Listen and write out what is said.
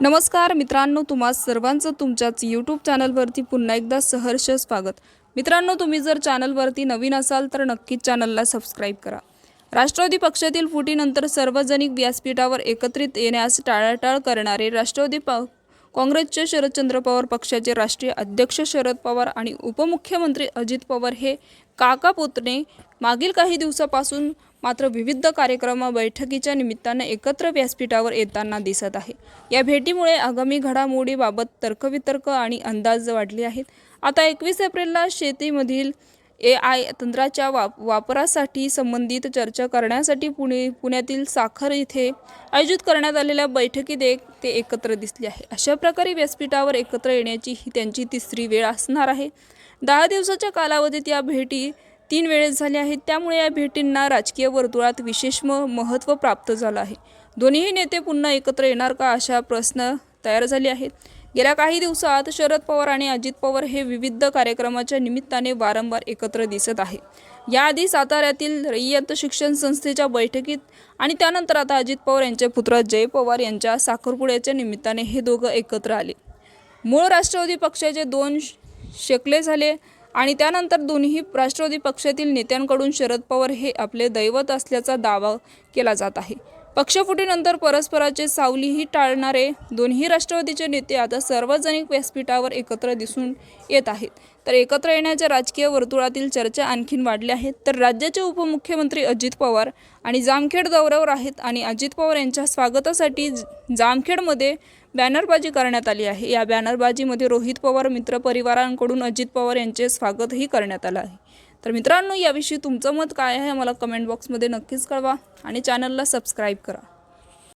नमस्कार मित्रांनो तुम्हा सर्वांचं तुमच्याच यूट्यूब चॅनलवरती पुन्हा एकदा सहर्ष स्वागत. मित्रांनो तुम्ही जर चॅनलवरती नवीन असाल तर नक्कीच चॅनलला सबस्क्राईब करा. राष्ट्रवादी पक्षातील फुटीनंतर सार्वजनिक व्यासपीठावर एकत्रित येण्यास टाळाटाळ करणारे राष्ट्रवादी प काँग्रेसचे शरदचंद्र पवार पक्षाचे राष्ट्रीय अध्यक्ष शरद पवार आणि उपमुख्यमंत्री अजित पवार हे काका पुतणे मागील काही दिवसापासून मात्र विविध कार्यक्रम बैठकीच्या निमित्तानं एकत्र व्यासपीठावर येताना दिसत आहे. या भेटीमुळे आगामी घडामोडीबाबत तर्कवितर्क आणि अंदाज वाढले आहेत. आता एकवीस एप्रिलला शेतीमधील ए आय तंत्राच्या वाप वापरासाठी संबंधित चर्चा करण्यासाठी पुणे पुण्यातील साखर इथे आयोजित करण्यात आलेल्या बैठकीत एक ते एकत्र दिसले आहे. अशा प्रकारे व्यासपीठावर एकत्र येण्याची ही त्यांची तिसरी वेळ असणार आहे. दहा दिवसाच्या कालावधीत या भेटी तीन वेळेस झाल्या आहेत. त्यामुळे या भेटींना राजकीय वर्तुळात विशेष म महत्त्व प्राप्त झालं आहे. दोन्ही नेते पुन्हा एकत्र येणार का अशा प्रश्न तयार झाले आहेत. गेल्या काही दिवसात शरद पवार आणि अजित पवार हे विविध कार्यक्रमाच्या निमित्ताने वारंवार एकत्र दिसत आहे. याआधी साताऱ्यातील रय्यत शिक्षण संस्थेच्या बैठकीत आणि त्यानंतर आता अजित पवार यांचे पुत्र जय पवार यांच्या साखरपुड्याच्या निमित्ताने हे दोघं एकत्र आले. मूळ राष्ट्रवादी पक्षाचे दोन शेकले झाले आणि त्यानंतर दोन्ही राष्ट्रवादी पक्षातील नेत्यांकडून शरद पवार हे आपले दैवत असल्याचा दावा केला जात आहे. पक्षफुटीनंतर परस्पराचे सावलीही टाळणारे दोन्ही राष्ट्रवादीचे नेते आता सार्वजनिक व्यासपीठावर एकत्र दिसून येत आहेत. तर एकत्र येण्याच्या राजकीय वर्तुळातील चर्चा आणखीन वाढल्या आहेत तर राज्याचे उपमुख्यमंत्री अजित पवार आणि जामखेड दौऱ्यावर आहेत आणि अजित पवार यांच्या स्वागतासाठी जामखेडमध्ये बॅनरबाजी करण्यात आली आहे. या बॅनरबाजीमध्ये रोहित पवार मित्रपरिवारांकडून अजित पवार यांचे स्वागतही करण्यात आलं आहे. तर मित्रांनो याविषयी तुमचं मत काय आहे मला कमेंट बॉक्समध्ये नक्कीच कळवा आणि चॅनलला सबस्क्राईब करा.